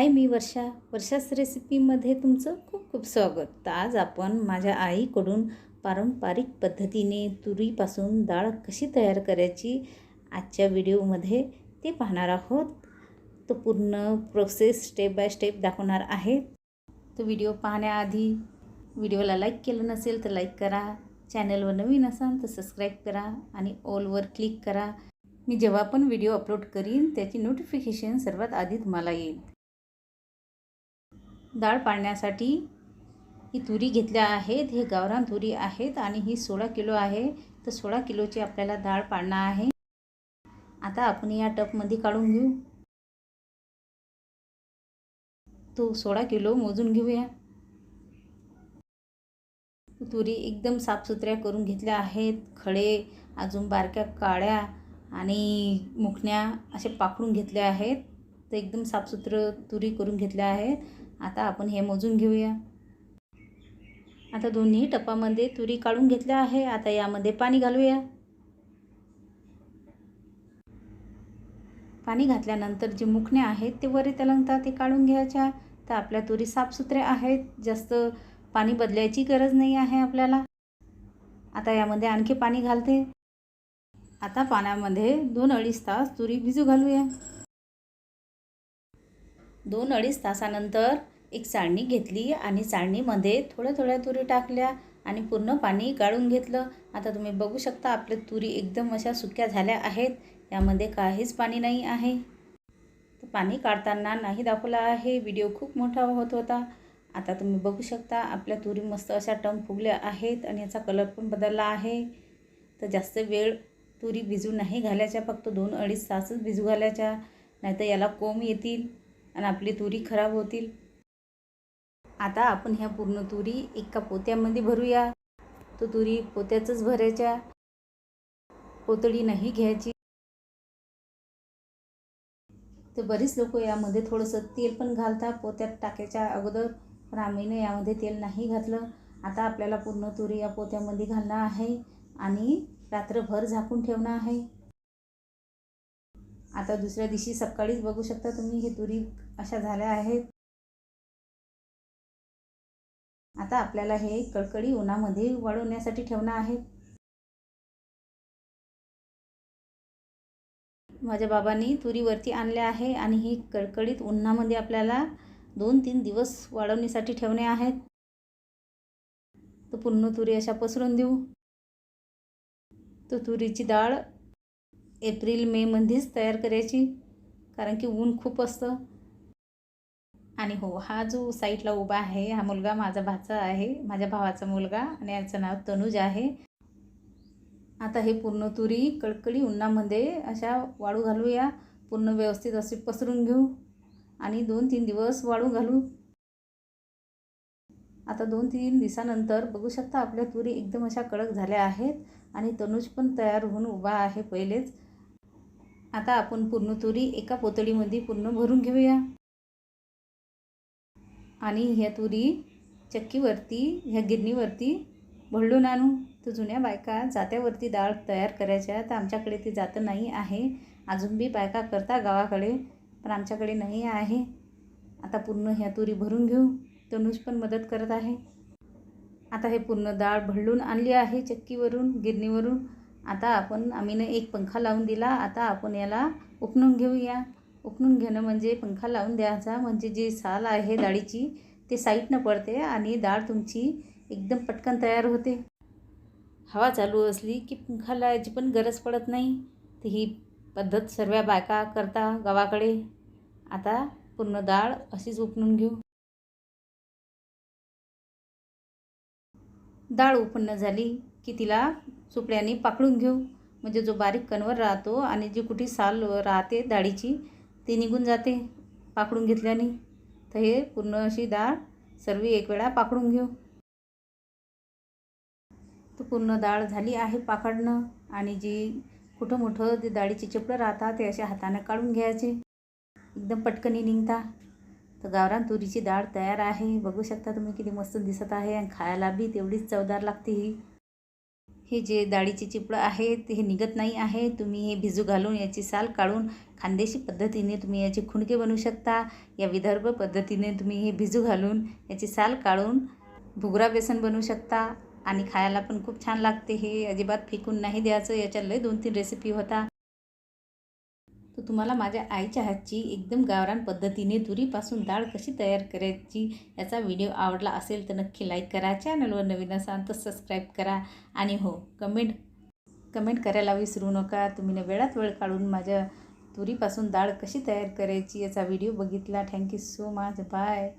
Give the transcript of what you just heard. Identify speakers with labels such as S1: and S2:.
S1: हाय मी वर्षा. वर्षाच रेसिपीमध्ये तुमचं खूप खूप स्वागत. तर आज आपण माझ्या आईकडून पारंपरिक पद्धतीने तुरीपासून डाळ कशी तयार करायची आजच्या व्हिडिओमध्ये ते पाहणार आहोत. तो पूर्ण प्रोसेस स्टेप बाय स्टेप दाखवणार आहे. तो व्हिडिओ पाहण्याआधी व्हिडिओला लाईक केलं नसेल तर लाईक करा. चॅनलवर नवीन असाल तर सबस्क्राईब करा आणि ऑलवर क्लिक करा. मी जेव्हा पण व्हिडिओ अपलोड करीन त्याची नोटिफिकेशन सर्वात आधी तुम्हाला येईल. डाळ पाळण्यासाठी ही तुरी घेतल्या आहेत. हे गावरान तुरी आहेत आणि ही सोळा किलो आहे. तर सोळा किलोची आपल्याला डाळ पाळणं आहे. आता आपण या टपमध्ये काढून घेऊ. तो सोळा किलो मोजून घेऊया. तुरी एकदम साफसुथऱ्या करून घेतल्या आहेत. खडे अजून बारक्या काळ्या आणि मुखण्या असे पाखडून घेतल्या आहेत. तर एकदम साफसुथरं तुरी करून घेतल्या आहेत. आता आपण हे मोजून घेऊया. आता दोन्ही टपामध्ये तुरी काढून घेतल्या आहे. आता यामध्ये पाणी घालूया. पाणी घातल्यानंतर जे मुखणे आहेत ते वरी तलंगतात ते काढून घ्यायच्या. तर आपल्या तुरी साफसुथऱ्या आहेत. जास्त पाणी बदलायची गरज नाही आहे आपल्याला. आता यामध्ये आणखी पाणी घालते. आता पाण्यामध्ये दोन अडीच तास तुरी भिजू घालूया. दोन अडीच तासानंतर एक चाळणी घेतली आणि चाळणीमध्ये थोड्या थोड्या तुरी टाकल्या आणि पूर्ण पाणी गाळून घेतलं. आता तुम्ही बघू शकता आपल्या तुरी एकदम अशा सुक्या झाल्या आहेत. यामध्ये काहीच पाणी नाही आहे. तर पाणी काढताना नाही दाखवला आहे. व्हिडिओ खूप मोठा होत होता. आता तुम्ही बघू शकता आपल्या तुरी मस्त अशा टम फुगल्या आहेत आणि याचा कलर पण बदलला आहे. तर जास्त वेळ तुरी भिजू नाही घालायच्या फक्त दोन अडीच तासच भिजू घालायच्या. नाहीतर याला कोंब येतील आणि आपली तुरी खराब होतील. आता आपण ह्या पूर्ण तुरी एका पोत्यामध्ये भरूया. तो तुरी पोत्याचंच भरायच्या पोतळी नाही घ्यायची. तर बरीच लोक यामध्ये थोडंसं तेल पण घालतात. पोत्यात टाकायच्या अगोदर पण आम्हीने यामध्ये तेल नाही घातलं. आता आपल्याला पूर्ण तुरी या पोत्यामध्ये घालणं आहे आणि रात्रभर झाकून ठेवणं आहे. आता दुसऱ्या दिवशी सकाळीच बघू शकता तुम्ही हे तुरी अशा झाल्या आहेत. आता आपल्याला हे कडकडी उन्हामध्ये वाळवण्यासाठी ठेवणं आहे. माझ्या बाबांनी तुरीवरती आणल्या आहे आणि ही कडकडीत उन्हामध्ये आपल्याला दोन तीन दिवस वाळवणीसाठी ठेवणे आहेत तर पूर्ण तुरी अशा पसरून देऊ. तर तुरीची डाळ एप्रिल मेमध्येच तयार करायची कारण की ऊन खूप असतं. आणि हो हा जो साईटला उभा आहे हा मुलगा माझा भाचा आहे माझ्या भावाचा मुलगा आणि याचं नाव तनुज आहे. आता हे पूर्ण तुरी कडकडी उन्हामध्ये अशा वाळू घालूया. पूर्ण व्यवस्थित असे पसरून घेऊ आणि दोन तीन दिवस वाळू घालू. आता दोन तीन दिवसानंतर बघू शकता आपल्या तुरी एकदम अशा कडक झाल्या आहेत आणि तनुज पण तयार होऊन उभा आहे पहिलेच. आता आपण पूर्ण तुरी एका पोतळीमध्ये पूर्ण भरून घेऊया. आणि ह्या तुरी चक्कीवरती ह्या गिरणीवरती भरडून आणू. तर जुन्या बायका जात्यावरती डाळ तयार करायच्या. तर आमच्याकडे ते जातं नाही आहे. अजून बी बायका करता गावाकडे पण आमच्याकडे नाही आहे. आता पूर्ण ह्या तुरी भरून घेऊ. तनुज पण मदत करत आहे. आता हे पूर्ण डाळ भरडून आणली आहे चक्कीवरून गिरणीवरून. आता आपण आम्हीनं एक पंखा लावून दिला. आता आपण याला उपणून घेऊया. उपणून घेणं म्हणजे पंखा लावून द्यायचा. म्हणजे जी साल आहे डाळीची ते साईडनं पडते आणि डाळ तुमची एकदम पटकन तयार होते. हवा चालू असली की पंखा लावायची पण गरज पडत नाही. तर ही पद्धत सर्व बायका करता गावाकडे. आता पूर्ण डाळ अशीच उपणून घेऊ. डाळ उपन्न झाली की तिला सुपड्याने पाकडून घेऊ. म्हणजे जो बारीक कणवर राहतो आणि जी कुठे साल राहते डाळीची ती निघून जाते पाकडून घेतल्याने. तर हे पूर्ण अशी डाळ सर्व एक वेळा पाकडून घेऊ. तर पूर्ण डाळ झाली आहे पाकडणं आणि जी कुठं मोठं जे डाळीची चिपडं राहतात ते अशा हाताने काढून घ्यायचे. एकदम पटकनी निघता. तर गावरान तुरीची डाळ तयार आहे. बघू शकता तुम्ही किती मस्त दिसत आहे आणि खायला बी तेवढीच चवदार लागते ही. हे जे डाळीचे चिपळं आहेत हे निघत नाही आहे तुम्ही हे भिजू घालून याची साल काढून खानदेशी पद्धतीने तुम्ही याचे खुणके बनवू शकता. या विदर्भ पद्धतीने तुम्ही हे भिजू घालून याची साल काढून भुगरा बेसन बनवू शकता आणि खायला पण खूप छान लागते. हे अजिबात फेकून नाही द्यायचं. याच्या लय दोन तीन रेसिपी होता. तर तुम्हाला माझ्या आईच्या हातची एकदम गावरान पद्धतीने तुरीपासून डाळ कशी तयार करायची याचा व्हिडिओ आवडला असेल तर नक्की लाईक करा चॅनलवर नवीन असाल तर सबस्क्राईब करा आणि हो कमेंट कमेंट करायला विसरू नका. तुम्ही न वेळात वेळ काढून माझ्या तुरीपासून डाळ कशी तयार करायची याचा व्हिडिओ बघितला. Thank you so much. Bye.